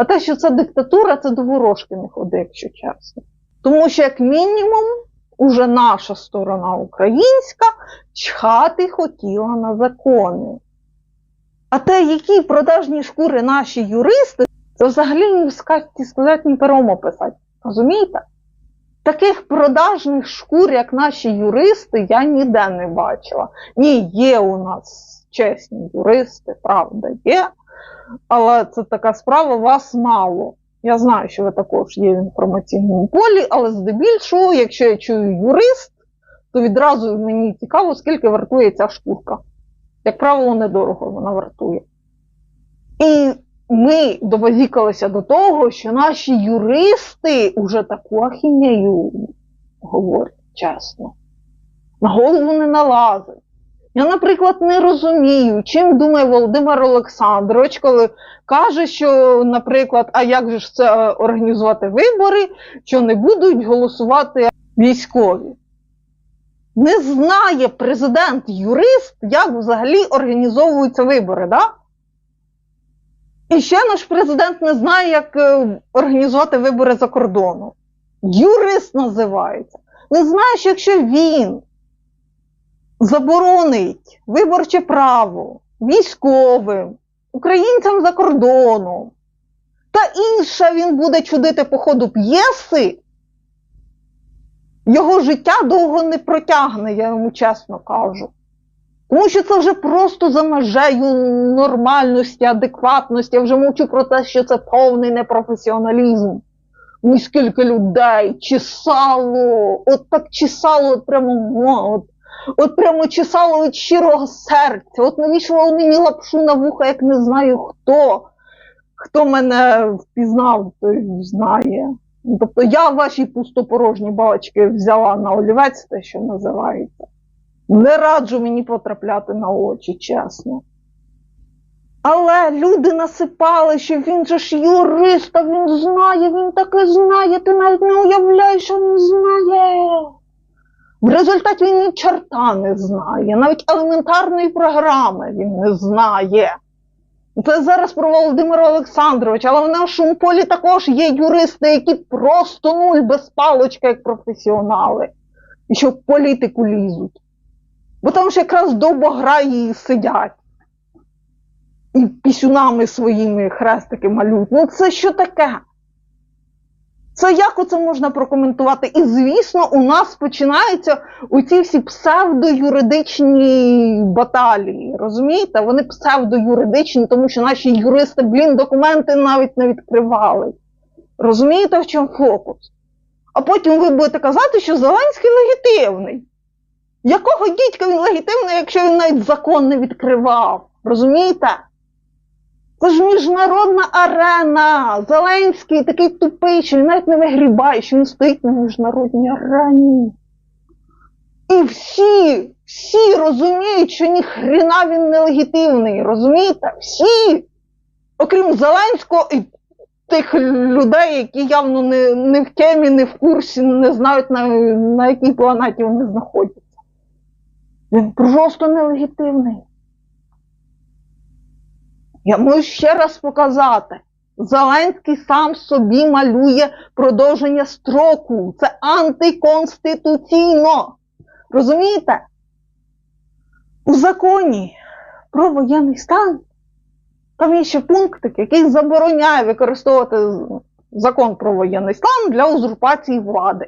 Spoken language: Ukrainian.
А те, що це диктатура, це до ворожки не ходи, якщо чесно. Тому що, як мінімум, уже наша сторона українська чхати хотіла на закони. А те, які продажні шкури наші юристи, це взагалі ні сказці сказати, ні пером описати. Розумієте? Таких продажних шкур, як наші юристи, я ніде не бачила. Ні, є у нас чесні юристи, правда, є. Але це така справа, вас мало. Я знаю, що ви також є в інформаційному полі, але здебільшого, якщо я чую юрист, то відразу мені цікаво, скільки вартує ця шкурка. Як правило, недорого вона вартує. І ми довозікалися до того, що наші юристи уже таку ахінею говорять чесно. На голову не налазить. Я, наприклад, не розумію, чим думає Володимир Олександрович, коли каже, що, наприклад, а як же ж це е, організувати вибори, що не будуть голосувати військові. Не знає президент-юрист, як взагалі організовуються вибори, да? І ще наш президент не знає, як е, організувати вибори за кордоном. Юрист називається. Не знає, що якщо він заборонить виборче право військовим, українцям за кордоном, та інше він буде чудити по ходу п'єси, його життя довго не протягне, я йому чесно кажу. Тому що це вже просто за межею нормальності, адекватності. Я вже мовчу про те, що це повний непрофесіоналізм. Ну, скільки людей чесало, от так чесало, от прямо, от, от прямо чесало від щирого серця. От навішував мені лапшу на вуха, як не знаю хто. Хто мене впізнав, той знає. Тобто я ваші пустопорожні балачки взяла на олівець, те, що називається. Не раджу мені потрапляти на очі, чесно. Але люди насипали, що він же ж юрист, а він знає, він таке знає, ти навіть не уявляєш, що він знає. В результаті він ні чорта не знає, навіть елементарної програми він не знає. Це зараз про Володимира Олександровича, але в нашому полі також є юристи, які просто нуль без палочки, як професіонали, і що в політику лізуть. Бо там ж якраз довбограї сидять. І пісюнами своїми хрестики малюють. Ну це що таке? Це як оце можна прокоментувати? І звісно, у нас починаються оці всі псевдоюридичні баталії. Розумієте? Вони псевдоюридичні, тому що наші юристи, блін, документи навіть не відкривали. Розумієте, в чому фокус? А потім ви будете казати, що Зеленський легітимний. Якого дідька він легітимний, якщо він навіть закон не відкривав? Розумієте? Це ж міжнародна арена. Зеленський такий тупий, що він навіть не вигрібає, що він стоїть на міжнародній арені. І всі, всі розуміють, що ні хрена він не легітимний. Розумієте? Всі. Окрім Зеленського і тих людей, які явно не, не в темі, не в курсі, не знають, на, на якій планеті вони знаходяться. Він просто нелегітимний. Я можу ще раз показати. Зеленський сам собі малює продовження строку. Це антиконституційно. Розумієте? У законі про воєнний стан там є ще пунктик, який забороняє використовувати закон про воєнний стан для узурпації влади.